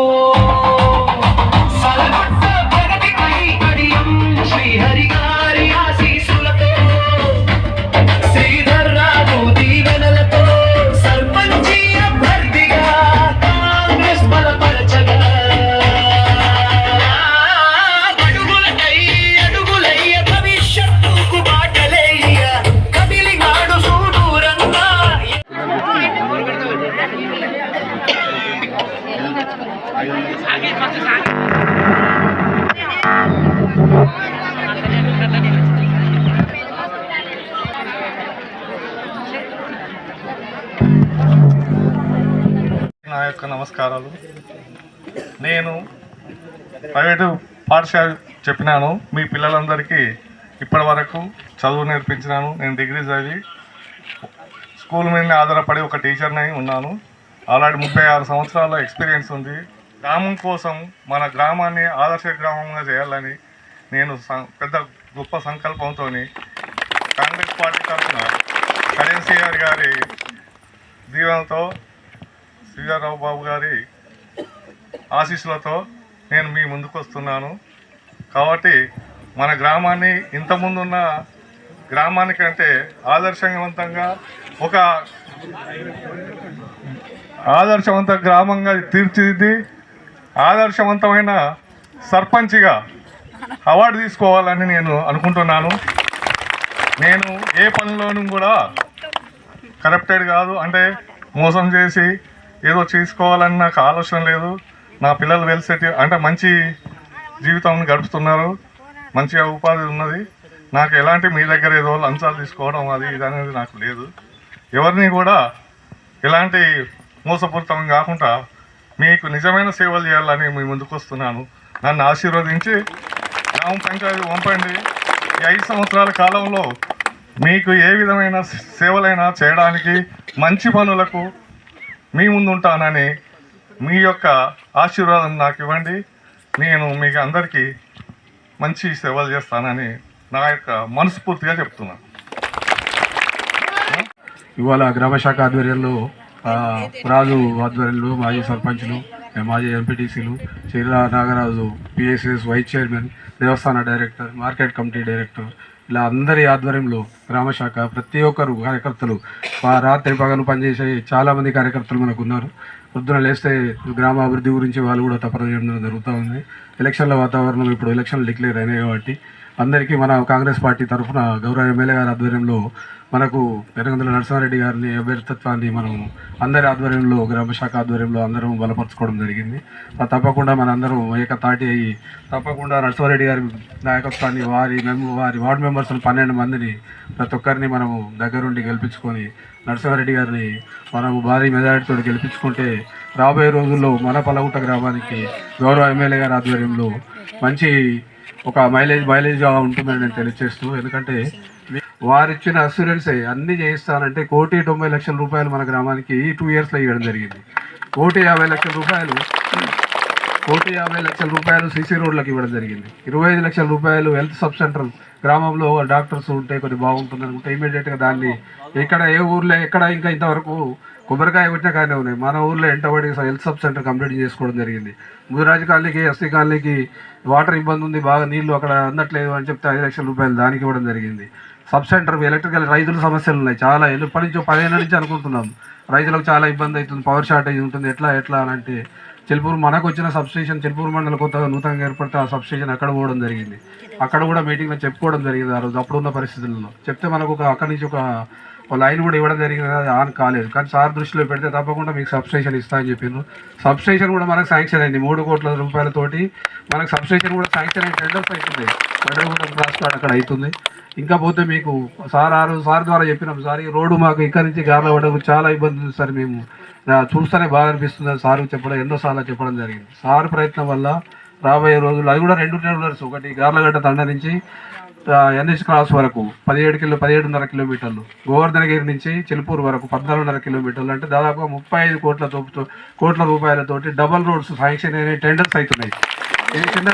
Oh. నా యొక్క నమస్కారాలు. నేను ప్రైవేటు పాఠశాల చెప్పినాను. మీ పిల్లలందరికీ ఇప్పటి వరకు చదువు నేర్పించినాను. నేను డిగ్రీ చదివి స్కూల్ మీద ఆధారపడి ఒక టీచర్ని ఉన్నాను. ఆల్రెడీ ముప్పై ఆరు సంవత్సరాల ఎక్స్పీరియన్స్ ఉంది. గ్రామం కోసం మన గ్రామాన్ని ఆదర్శ గ్రామంగా చేయాలని నేను సం- పెద్ద గొప్ప సంకల్పంతో కాంగ్రెస్ పార్టీ తరఫున కరెన్సీఆర్ గారి దీవెనతో శ్రీధరరావు బాబు గారి ఆశీస్సులతో నేను మీ ముందుకు వస్తున్నాను కాబట్టి మన గ్రామాన్ని ఇంతకుముందున్న గ్రామానికంటే ఆదర్శవంతంగా ఒక ఆదర్శవంత గ్రామంగా తీర్చిదిద్ది ఆదర్శవంతమైన సర్పంచ్గా అవార్డు తీసుకోవాలని నేను అనుకుంటున్నాను. నేను ఏ పనిలోనూ కూడా కరప్టెడ్ కాదు. అంటే మోసం చేసి ఏదో చేసుకోవాలని నాకు ఆలోచన లేదు. నా పిల్లలు వెల్ అంటే మంచి జీవితం గడుపుతున్నారు. మంచిగా ఉపాధి ఉన్నది. నాకు ఎలాంటి మీ దగ్గర ఏదో లంచాలు తీసుకోవడం అది ఇది అనేది నాకు లేదు. ఎవరిని కూడా ఎలాంటి మోసపూరితం కాకుండా మీకు నిజమైన సేవలు చేయాలని మీ ముందుకు వస్తున్నాను. నన్ను ఆశీర్వదించి గ్రామ పంచాయతీ పంపండి ఈ ఐదు సంవత్సరాల కాలంలో మీకు ఏ విధమైన సేవలైనా చేయడానికి మంచి పనులకు మీ ముందు ఉంటానని మీ యొక్క ఆశీర్వాదం నాకు ఇవ్వండి. నేను మీకు అందరికీ మంచి సేవలు చేస్తానని నా యొక్క మనస్ఫూర్తిగా చెప్తున్నాను. ఇవాళ గ్రామశాఖ ఆధ్వర్యంలో రాజు ఆధ్వర్యంలో మాజీ సర్పంచ్లు మాజీ ఎంపీటీసీలు చీర నాగరాజు పిఎస్ఎస్ వైస్ చైర్మన్ దేవస్థాన డైరెక్టర్ మార్కెట్ కమిటీ డైరెక్టర్ ఇలా అందరి ఆధ్వర్యంలో గ్రామ శాఖ ప్రతి ఒక్కరు కార్యకర్తలు రాత్రి పగలు పనిచేసే చాలామంది కార్యకర్తలు మనకు ఉన్నారు పొద్దున లేస్తే గ్రామ అభివృద్ధి గురించి వాళ్ళు కూడా తపన చేయడం జరుగుతూ ఉంది. ఎలక్షన్ల వాతావరణం ఇప్పుడు ఎలక్షన్లు డిక్లేర్ అయినాయి కాబట్టి అందరికీ మన కాంగ్రెస్ పార్టీ తరఫున గౌరవ ఎమ్మెల్యే గారి ఆధ్వర్యంలో మనకు పెనగందుల నరసింహారెడ్డి గారిని అభ్యర్థిత్వాన్ని మనం అందరి ఆధ్వర్యంలో గ్రామ శాఖ ఆధ్వర్యంలో అందరం బలపరచుకోవడం జరిగింది. తప్పకుండా మనందరం ఏకతాటి అయ్యి తప్పకుండా నరసింహారెడ్డి గారి నాయకత్వాన్ని వారి మేము వారి వార్డు మెంబర్స్ పన్నెండు మందిని ప్రతి ఒక్కరిని మనము దగ్గరుండి గెలిపించుకొని నరసింహారెడ్డి గారిని మనము భారీ మెజారిటీతో గెలిపించుకుంటే రాబోయే రోజుల్లో మన పలగుట్ట గ్రామానికి గౌరవ ఎమ్మెల్యే గారి ఆధ్వర్యంలో మంచి ఒక మైలేజ్ మైలేజ్గా ఉంటుందని నేను తెలియచేస్తూ ఎందుకంటే వారిచ్చిన అసూరెన్సే అన్ని చేయిస్తానంటే కోటి తొంభై లక్షల రూపాయలు మన గ్రామానికి ఈ టూ ఇయర్స్లో ఇవ్వడం జరిగింది. కోటి యాభై లక్షల రూపాయలు కోటి యాభై లక్షల రూపాయలు సీసీ రోడ్లకు ఇవ్వడం జరిగింది. ఇరవై ఐదు లక్షల రూపాయలు హెల్త్ సబ్ సెంటర్ గ్రామంలో డాక్టర్స్ ఉంటే కొద్దిగా బాగుంటుంది అనుకుంటే ఇమీడియట్గా దాన్ని ఇక్కడ ఏ ఊర్లో ఎక్కడ ఇంకా ఇంతవరకు కొబ్బరికాయ కొట్టిన కానీ ఉన్నాయి. మన ఊర్లో ఎంటబడి హెల్త్ సబ్ సెంటర్ కంప్లీట్ చేసుకోవడం జరిగింది. ముదిరాజు కాలనీకి ఎస్సీ కాలనీకి వాటర్ ఇబ్బంది ఉంది బాగా నీళ్ళు అక్కడ అందట్లేదు అని చెప్తే ఐదు లక్షల రూపాయలు దానికి ఇవ్వడం జరిగింది. సబ్ సెంటర్ ఎలక్ట్రికల్ రైతుల సమస్యలు ఉన్నాయి. చాలా ఎప్పటి నుంచో పదిహేను నుంచి అనుకుంటున్నాం. రైతులకు చాలా ఇబ్బంది అవుతుంది పవర్ షార్టేజ్ ఉంటుంది ఎట్లా ఎట్లా అని అంటే చెలుపూరు మనకు వచ్చిన సబ్స్టేషన్ స్టేషన్ మండలం కొత్తగా నూతనంగా ఏర్పడితే ఆ సబ్స్టేషన్ అక్కడ పోవడం జరిగింది. అక్కడ కూడా మీటింగ్లో చెప్పుకోవడం జరిగింది ఆ రోజు అప్పుడున్న పరిస్థితుల్లో. చెప్తే మనకు ఒక అక్కడి నుంచి ఒక లైన్ కూడా ఇవ్వడం జరిగింది. అది ఆన్ కాలేదు. కానీ సార్ దృష్టిలో పెడితే తప్పకుండా మీకు సబ్స్టేషన్ ఇస్తా అని చెప్పిండ్రు. సబ్స్టేషన్ కూడా మనకు శాంక్షన్ అయింది. మూడు కోట్ల రూపాయలతోటి మనకు సబ్స్టేషన్ కూడా శాంక్షన్ అయింది. టెండర్స్ అవుతుంది. వడ్రగూడెం క్రాస్ కార్డ్ అక్కడ అవుతుంది. ఇంకా పోతే మీకు సార్ ఆరు సార్ ద్వారా చెప్పినాం. సార్ ఈ రోడ్డు మాకు ఇక్కడ నుంచి గార్ల అవ్వడం చాలా ఇబ్బంది ఉంది సార్ మేము. చూస్తేనే బాగా అనిపిస్తుంది అని సార్ చెప్పడం ఎన్నోసార్లు చెప్పడం జరిగింది. సార్ ప్రయత్నం వల్ల రాబోయే రోజులు అది కూడా రెండు టెండర్స్ ఒకటి గార్లగడ్డ తండ నుంచి ఎన్హెచ్ క్రాస్ వరకు పదిహేడు కిలో పదిహేడున్నర కిలోమీటర్లు. గోవర్ధనగిరి నుంచి చిలుపూరు వరకు పద్నాలుగున్నర కిలోమీటర్లు. అంటే దాదాపుగా ముప్పై ఐదు కోట్ల కోట్ల రూపాయలతోటి డబల్ రోడ్స్ శాంక్షన్ అయిన టెండర్స్ అవుతున్నాయి ఇది చిన్న